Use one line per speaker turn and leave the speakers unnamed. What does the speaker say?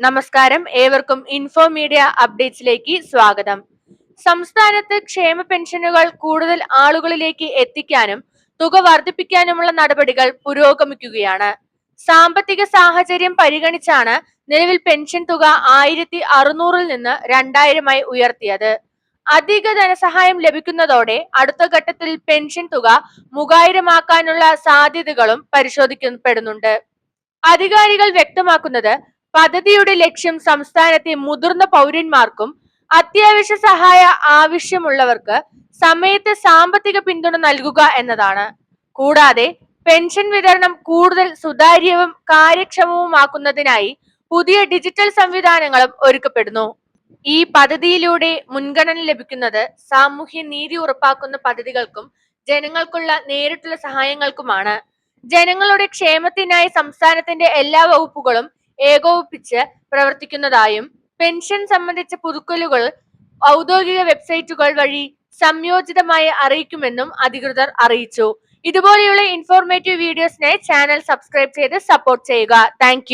നമസ്കാരം. ഏവർക്കും info media അപ്ഡേറ്റ്സിലേക്ക് സ്വാഗതം. സംസ്ഥാനത്ത് ക്ഷേമ പെൻഷനുകൾ കൂടുതൽ ആളുകളിലേക്ക് എത്തിക്കാനും തുക വർദ്ധിപ്പിക്കാനുമുള്ള നടപടികൾ പുരോഗമിക്കുകയാണ്. സാമ്പത്തിക സാഹചര്യം പരിഗണിച്ചാണ് നിലവിൽ പെൻഷൻ തുക ആയിരത്തി അറുന്നൂറിൽ നിന്ന് രണ്ടായിരമായി ഉയർത്തിയത്. അധിക ധനസഹായം ലഭിക്കുന്നതോടെ അടുത്ത ഘട്ടത്തിൽ പെൻഷൻ തുക മൂവായിരമാക്കാനുള്ള സാധ്യതകളും പരിശോധിക്കപ്പെടുന്നുണ്ട്. അധികാരികൾ വ്യക്തമാക്കുന്നത് പദ്ധതിയുടെ ലക്ഷ്യം സംസ്ഥാനത്തെ മുതിർന്ന പൗരന്മാർക്കും അത്യാവശ്യ സഹായ ആവശ്യമുള്ളവർക്ക് സമയത്ത് സാമ്പത്തിക പിന്തുണ നൽകുക എന്നതാണ്. കൂടാതെ പെൻഷൻ വിതരണം കൂടുതൽ സുതാര്യവും കാര്യക്ഷമവുമാക്കുന്നതിനായി പുതിയ ഡിജിറ്റൽ സംവിധാനങ്ങളും ഒരുക്കപ്പെടുന്നു. ഈ പദ്ധതിയിലൂടെ മുൻഗണന ലഭിക്കുന്നത് സാമൂഹ്യ നീതി ഉറപ്പാക്കുന്ന പദ്ധതികൾക്കും ജനങ്ങൾക്കുള്ള നേരിട്ടുള്ള സഹായങ്ങൾക്കുമാണ്. ജനങ്ങളുടെ ക്ഷേമത്തിനായി സംസ്ഥാനത്തിന്റെ എല്ലാ വകുപ്പുകളും ഏകോപിപ്പിച്ച് പ്രവർത്തിക്കുന്നതായും പെൻഷൻ സംബന്ധിച്ച പുതുക്കലുകൾ ഔദ്യോഗിക വെബ്സൈറ്റുകൾ വഴി സംയോജിതമായി അറിയിക്കുമെന്നും അധികൃതർ അറിയിച്ചു. ഇതുപോലെയുള്ള ഇൻഫോർമേറ്റീവ് വീഡിയോസിനായി ചാനൽ സബ്സ്ക്രൈബ് ചെയ്ത് സപ്പോർട്ട് ചെയ്യുക. താങ്ക്